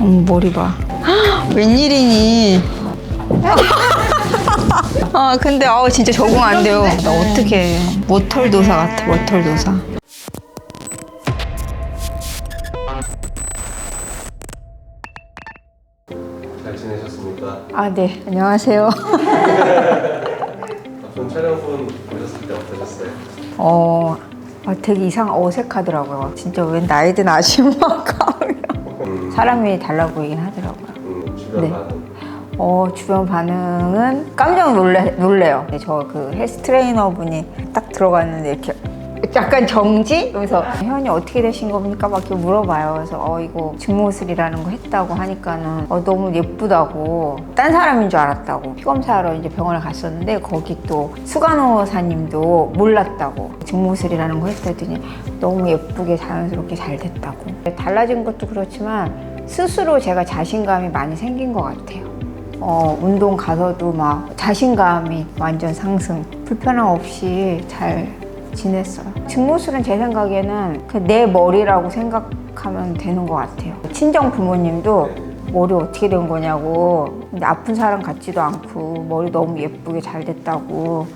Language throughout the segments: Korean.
어머 머리 봐. 헉, 웬일이니? 아 근데 아 진짜 적응 안 돼요. 나 어떻게 모털 도사 같아 모털 도사. 잘 지내셨습니까? 아 네 안녕하세요. 앞선 촬영분 보셨을 때 어떠셨어요? 어 아, 되게 이상 어색하더라고요. 진짜 웬 나이 든 아줌마가 음, 사람이 달라 보이긴 하더라고요. 음, 주변 네. 반응 어, 주변 반응은 깜짝 놀래, 놀래요. 저 그 헬스 트레이너 분이 딱 들어갔는데 이렇게 약간 정지? 그래서 회원이 어떻게 되신 겁니까? 막 이렇게 물어봐요. 그래서 어, 이거 증모술이라는 거 했다고 하니까는 어, 너무 예쁘다고. 딴 사람인 줄 알았다고. 피 검사하러 이제 병원을 갔었는데 거기 또 수간호사님도 몰랐다고. 증모술이라는 거 했더니 너무 예쁘게 자연스럽게 잘 됐다고. 달라진 것도 그렇지만 스스로 제가 자신감이 많이 생긴 것 같아요. 어, 운동 가서도 막 자신감이 완전 상승. 불편함 없이 잘 지냈어요. 증모술은 제 생각에는 그내 머리라고 생각하면 되는 것 같아요. 친정 부모님도 머리 어떻게 된 거냐고. 근데 아픈 사람 같지도 않고 머리 너무 예쁘게 잘 됐다고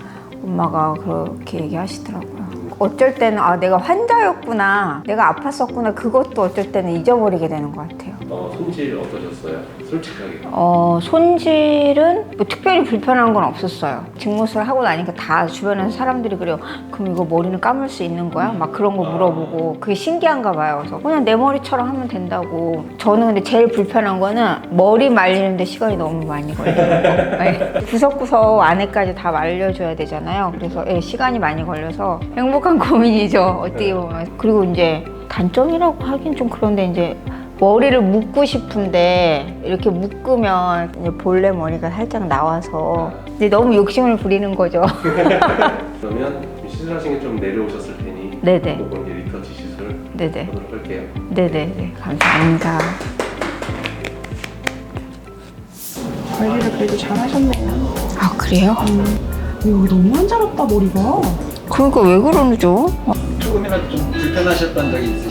엄마가 그렇게 얘기하시더라고요. 어쩔 때는 아 내가 환자였구나, 내가 아팠었구나 그것도 어쩔 때는 잊어버리게 되는 것 같아요. 어, 손질 어떠셨어요? 솔직하게 어, 손질은 뭐 특별히 불편한 건 없었어요. 직무술 하고 나니까 다 주변에서 사람들이 그래요. 그럼 이거 머리는 감을 수 있는 거야? 막 그런 거 물어보고 그게 신기한가 봐요. 그래서 그냥 내 머리처럼 하면 된다고. 저는 근데 제일 불편한 거는 머리 말리는데 시간이 너무 많이 거. 네. 구석구석 안에까지 다 말려줘야 되잖아요. 그래서 예, 시간이 많이 걸려서 행복한 고민이죠. 어떻게 보면. 그리고 이제 단점이라고 하긴 좀 그런데 이제 머리를 묶고 싶은데 이렇게 묶으면 이제 본래 머리가 살짝 나와서 근데 너무 욕심을 부리는 거죠. 그러면 시술하신 게 좀 내려오셨을 테니 네네. 요번 이제 리터치 시술 네네. 하도록 할게요 네네네. 감사합니다. 관리를 그래도 잘 하셨네요. 아 그래요? 여기 너무 한자롭다 머리가. 그러니까 왜 그러죠? 조금이라도 좀 불편하셨던 적이 있으신가요?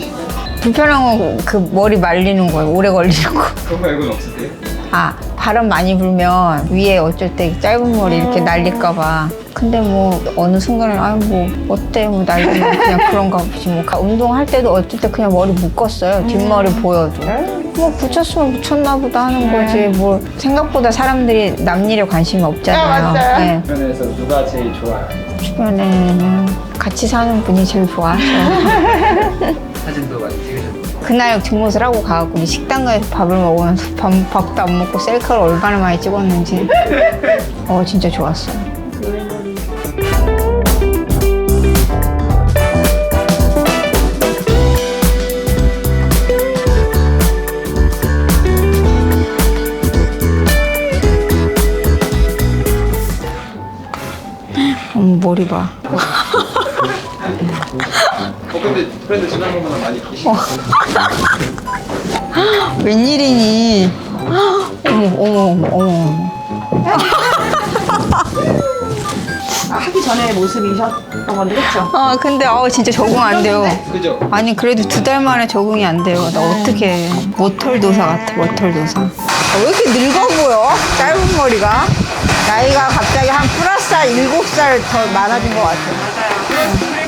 불편한 건 그 머리 말리는 거예요. 오래 걸리는 거. 그런 거 말고는 없으세요? 아 바람 많이 불면 위에 어쩔 때 짧은 머리 이렇게 날릴까봐 근데 뭐 어느 순간에 아뭐 어때 뭐 날리면 그냥 그런가 보지 뭐 가- 운동할 때도 어쩔 때 그냥 머리 묶었어요 뒷머리 보여도 뭐 붙였으면 붙였나 보다 하는 거지 뭐 생각보다 사람들이 남 일에 관심이 없잖아요 네. 주변에서 누가 제일 좋아요? 주변에는 같이 사는 분이 제일 좋아하죠 사진도 많이 찍으셨나요? 그날 뒷모습을 하고 가고 우리 식당 가서 밥을 먹으면서 밥, 밥도 안 먹고 셀카를 얼마나 많이 찍었는지. 어 진짜 좋았어요. 머리 봐 어 근데 프렌드 지난번보다 많이 크시네요? 웬일이니? 어머 어머 어머 어머. 아, 하기 전에 모습이셨던 건데 그렇죠? 아 근데 아 진짜 적응 안 돼요. 그죠? 아니 그래도 두 달 만에 적응이 안 돼요. 나 어떻게 모털 도사 같아 모털 도사. 아, 왜 이렇게 늙어 보여? 짧은 머리가? 나이가 갑자기 한 플러스 한 일곱 살 더 많아진 것 같아. 전하고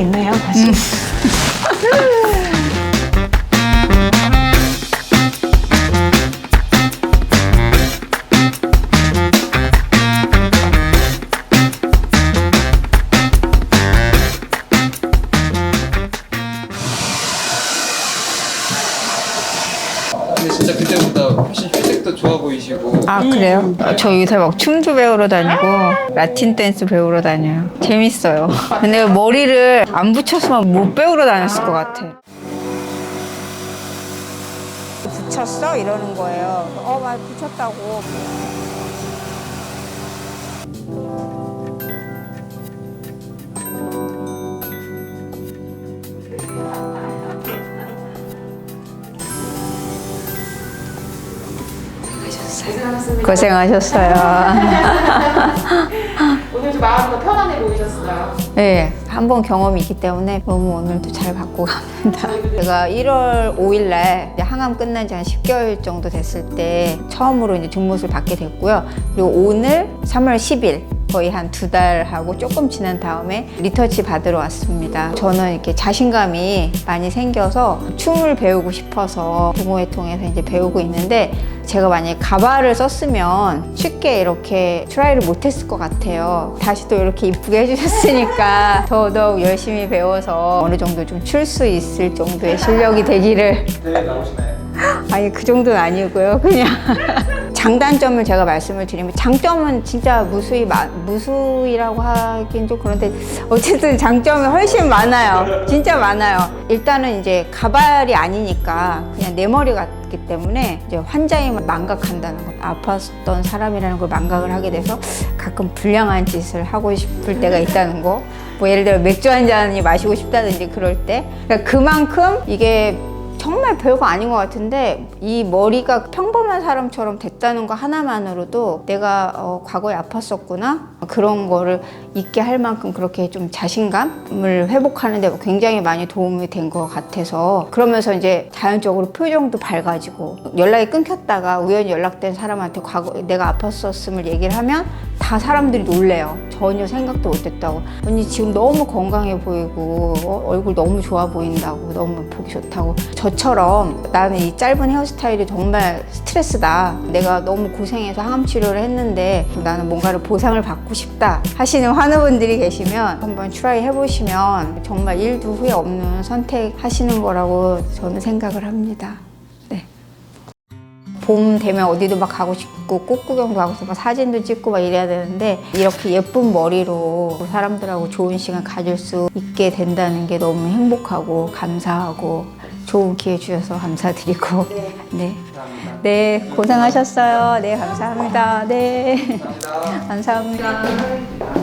있네요 다시. 아 그래요? 저 요새 막 춤도 배우러 다니고 라틴 댄스 배우러 다녀요. 재밌어요. 근데 머리를 안 붙였으면 못 배우러 다녔을 것 같아. 붙였어? 이러는 거예요. 어 많이 붙였다고 고생하셨어요. 오늘 좀 마음이 더 편안해 보이셨어요. 네, 한 번 경험이 있기 때문에 너무 오늘도 잘 받고 갑니다. 제가 1월 5일 날 이제 항암 끝난 지 한 10개월 정도 됐을 때 처음으로 이제 증못을 받게 됐고요. 그리고 오늘 3월 10일 거의 한 두 달하고 조금 지난 다음에 리터치 받으러 왔습니다. 저는 이렇게 자신감이 많이 생겨서 춤을 배우고 싶어서 부모회 통해서 이제 배우고 있는데 제가 만약에 가발을 썼으면 쉽게 이렇게 트라이를 못했을 것 같아요. 다시 또 이렇게 이쁘게 해주셨으니까 더더욱 열심히 배워서 어느 정도 좀 출 수 있을 정도의 실력이 되기를 대회 나오시나요? 아니 그 정도는 아니고요. 그냥 장단점을 제가 말씀을 드리면 장점은 진짜 무수히 마, 무수이라고 하긴 좀 그런데 어쨌든 장점이 훨씬 많아요. 진짜 많아요. 일단은 이제 가발이 아니니까 그냥 내 머리 같기 때문에 이제 환자에 망각한다는 거. 아팠던 사람이라는 걸 망각을 하게 돼서 가끔 불량한 짓을 하고 싶을 때가 있다는 거. 뭐 예를 들어 맥주 한 잔이 마시고 싶다든지 그럴 때. 그러니까 그만큼 이게 정말 별거 아닌 것 같은데 이 머리가 평범한 사람처럼 됐다는 거 하나만으로도 내가 어, 과거에 아팠었구나? 그런 거를 잊게 할 만큼 그렇게 좀 자신감을 회복하는데 굉장히 많이 도움이 된 것 같아서 그러면서 이제 자연적으로 표정도 밝아지고 연락이 끊겼다가 우연히 연락된 사람한테 과거 내가 아팠었음을 얘기를 하면 다 사람들이 놀래요. 전혀 생각도 못했다고. 언니 지금 너무 건강해 보이고 어, 얼굴 너무 좋아 보인다고 너무 보기 좋다고. 저처럼 나는 이 짧은 헤어스타일이 정말 스트레스다. 내가 너무 고생해서 항암 치료를 했는데 나는 뭔가를 보상을 받고 싶다 하시는 환우분들이 계시면 한번 트라이 해보시면 정말 일도 후회 없는 선택하시는 거라고 저는 생각을 합니다. 네. 봄 되면 어디도 막 가고 싶고 꽃 구경도 가고 싶고 막 사진도 찍고 막 이래야 되는데 이렇게 예쁜 머리로 사람들하고 좋은 시간 가질 수 있게 된다는 게 너무 행복하고 감사하고 좋은 기회 주셔서 감사드리고 네. 네, 고생하셨어요. 네, 감사합니다. 네. 감사합니다.